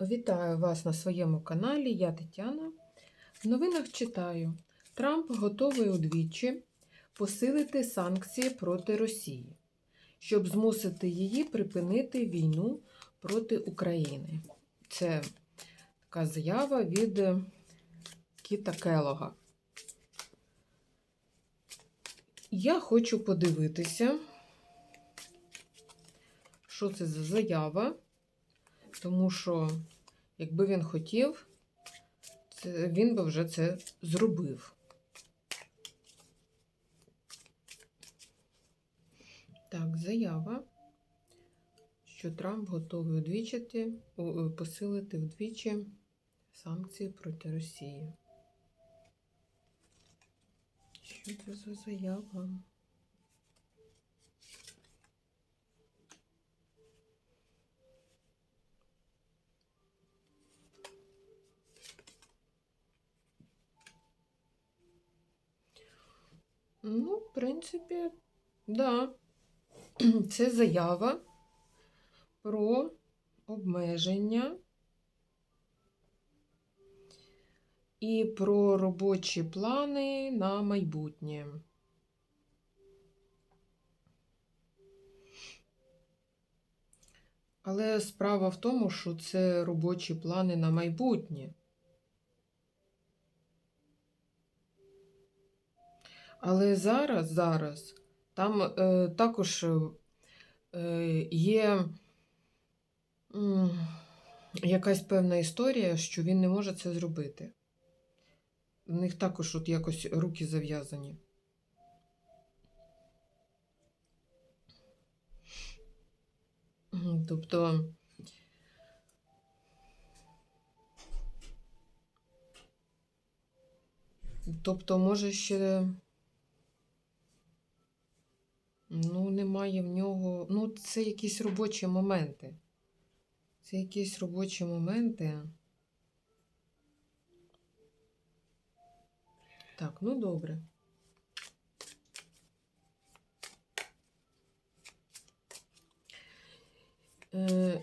Вітаю вас на своєму каналі. Я Тетяна. В новинах читаю: Трамп готовий удвічі посилити санкції проти Росії, щоб змусити її припинити війну проти України. Це така заява від Кіта Келога. Я хочу подивитися, що це за заява. Тому що, якби він хотів, він би вже це зробив. Так, заява, що Трамп готовий удвічити, посилити вдвічі санкції проти Росії. Що це за заява? Ну, в принципі, да. Це заява про обмеження і про робочі плани на майбутнє. Але справа в тому, що це робочі плани на майбутнє. Але зараз, зараз там е, також е, є м, якась певна історія, що він не може це зробити. У них також от якось руки зав'язані. Тобто. Тобто, може ще. Ну, немає в нього. Ну, це якісь робочі моменти. Це якісь робочі моменти. Так, ну добре. Е,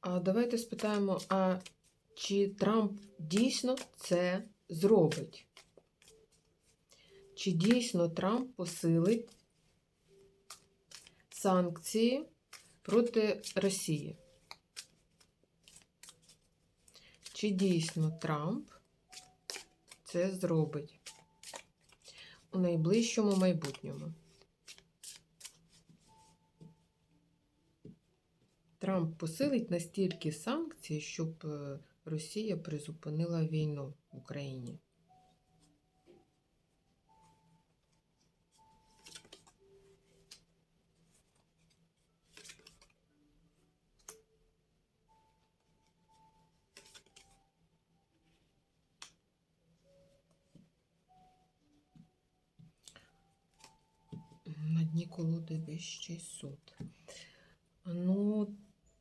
а давайте спитаємо, а чи Трамп дійсно це зробить? Чи дійсно Трамп посилить санкції проти Росії? Чи дійсно Трамп це зробить у найближчому майбутньому? Трамп посилить настільки санкції, щоб е, Росія призупинила війну в Україні. На дні колоди вищий суд. Ну,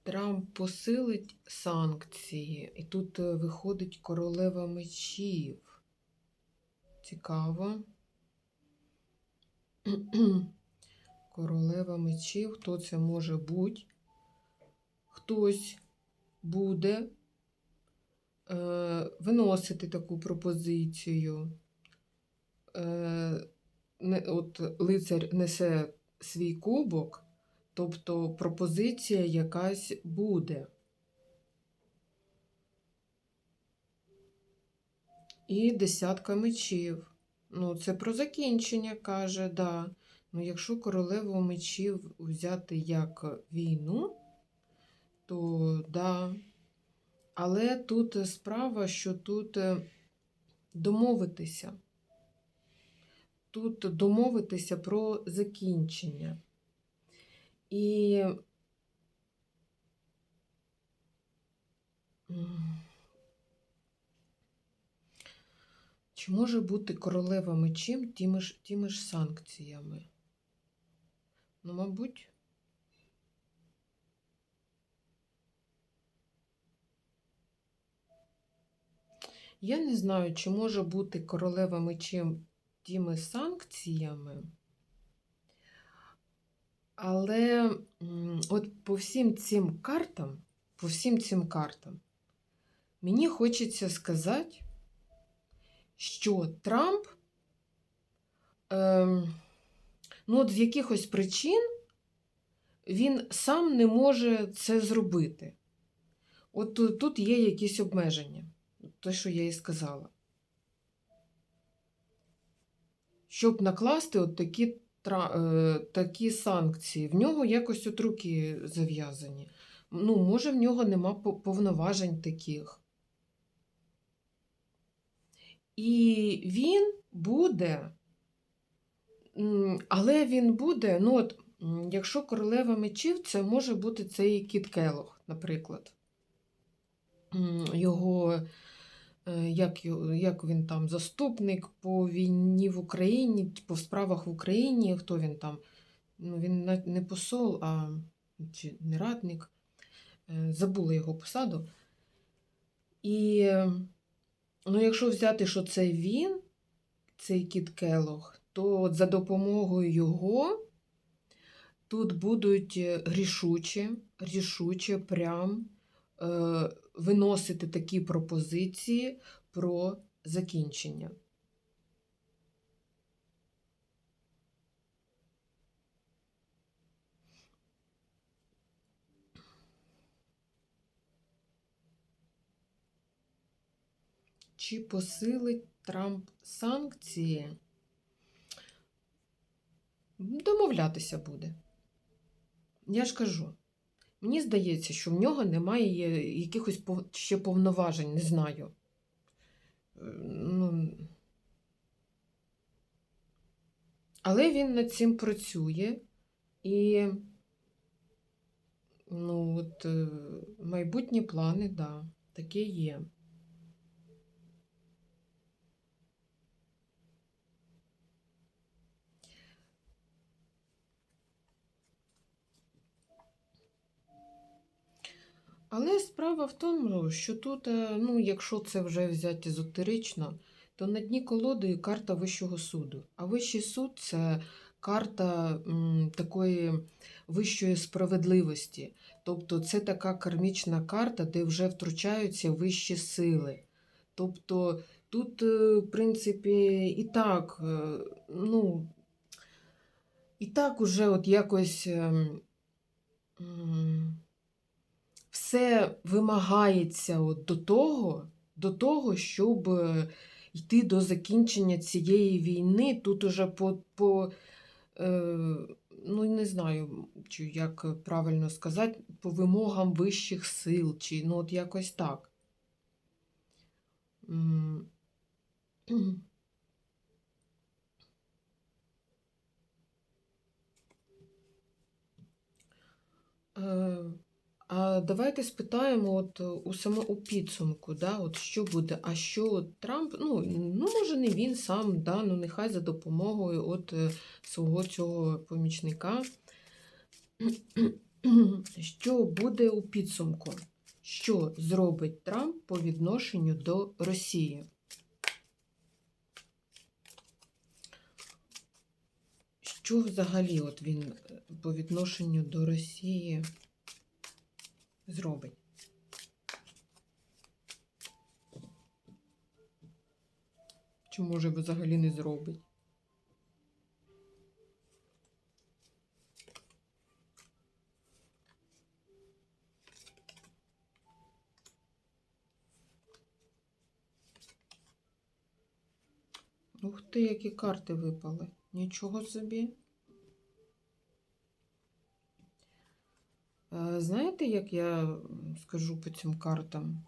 Трамп посилить санкції, і тут е, виходить королева мечів. Цікаво. Королева мечів, хто це може бути? Хтось буде е, виносити таку пропозицію. Е, не, от лицар несе свій кубок. Тобто пропозиція якась буде. І десятка мечів. Ну, це про закінчення каже, да. Ну, якщо королеву мечів взяти як війну, то да. Але тут справа, що тут е, домовитися. Тут домовитися про закінчення. І чи може бути королева мечем тими ж, тими ж санкціями? Ну, мабуть. Я не знаю, чи може бути королева мечем тими санкціями. Але от по всім цим картам по всім цим картам. Мені хочеться сказати, що Трамп ем, ну, от з якихось причин він сам не може це зробити. От тут є якісь обмеження, те, що я і сказала. Щоб накласти от такі, е, такі санкції, в нього якось от руки зав'язані. Ну, може, в нього нема повноважень таких. І він буде, але він буде, ну от, якщо королева мечів, це може бути цей Кіт Келох, наприклад. Його, як, як він там, заступник по війні в Україні, по справах в Україні, хто він там? Ну, він не посол, а чи не радник. Е, Забула його посаду. І е, ну, якщо взяти, що це він, цей кіт Келох, то от за допомогою його тут будуть е, рішуче, рішуче прям е, виносити такі пропозиції про закінчення. Чи посилить Трамп санкції? Домовлятися буде. Я ж кажу, мені здається, що в нього немає якихось ще повноважень, не знаю. Е, Ну, але він над цим працює і ну, от, е, майбутні плани, да, такі є. Але справа в тому, що тут, е, ну, якщо це вже взяти езотерично, то на дні колоди карта Вищого суду. А Вищий суд це карта м, такої вищої справедливості. Тобто це така кармічна карта, де вже втручаються вищі сили. Тобто тут, е, в принципі, і так, е, ну, і так уже от якось. ем, м, все вимагається от до того, до того, щоб е, йти до закінчення цієї війни. Тут уже по, по е, ну не знаю, чи як правильно сказати, по вимогам вищих сил, чи ну от якось так. Е, А давайте спитаємо от у само у підсумку, да, от що буде, а що Трамп, ну, ну може не він сам, да, ну нехай за допомогою от е, свого цього помічника. Що буде у підсумку? Що зробить Трамп по відношенню до Росії? Що взагалі от він е, по відношенню до Росії зробить? Чи може взагалі не зробить? Ух ти, які карти випали. Нічого собі. Знаєте, як я скажу по цим картам?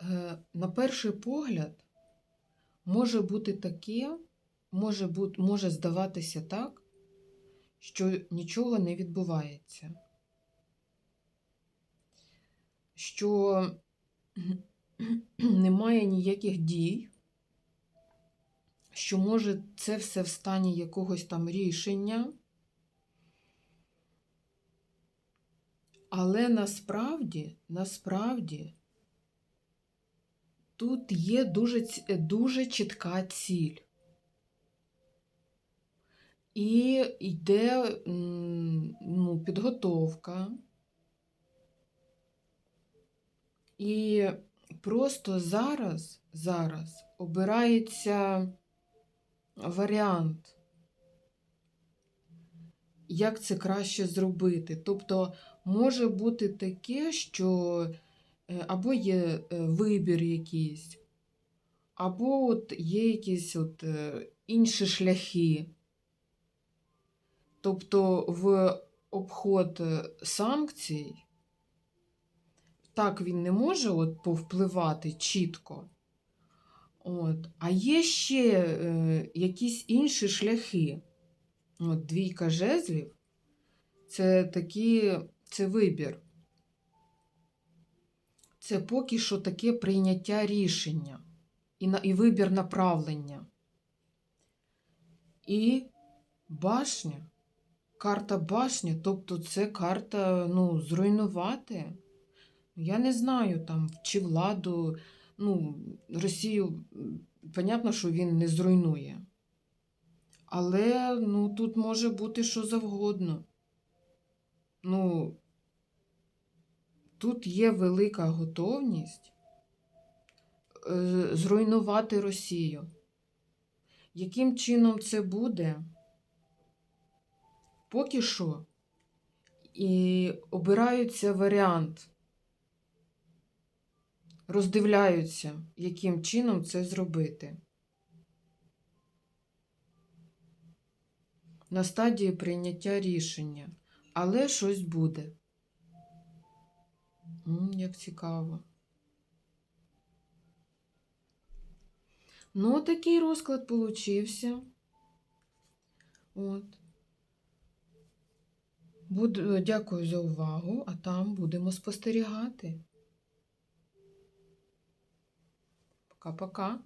Е, На перший погляд може бути таке, може, бути, може здаватися так, що нічого не відбувається. Що немає ніяких дій, що може це все в стані якогось там рішення. Але насправді, насправді, тут є дуже, дуже чітка ціль. І йде ну, підготовка. І просто зараз, зараз обирається варіант, як це краще зробити. Тобто може бути таке, що е, або є е, вибір якийсь, або от є якісь от е, інші шляхи. Тобто в обход санкцій, так він не може от повпливати чітко. От. А є ще е, якісь інші шляхи. От, двійка жезлів це такі, це вибір. Це поки що таке прийняття рішення і, на, і вибір направлення. І башня. Карта башня, тобто це карта ну, зруйнувати. Я не знаю там, чи владу, ну, Росію, понятно, що він не зруйнує. Але ну, тут може бути що завгодно. Ну, тут є велика готовність е, зруйнувати Росію. Яким чином це буде? Поки що і обираються варіант, роздивляються, яким чином це зробити. На стадії прийняття рішення, але щось буде. М, як цікаво. Ну, такий розклад получився. От. Буду, дякую за увагу, а там будемо спостерігати. Пока-пока.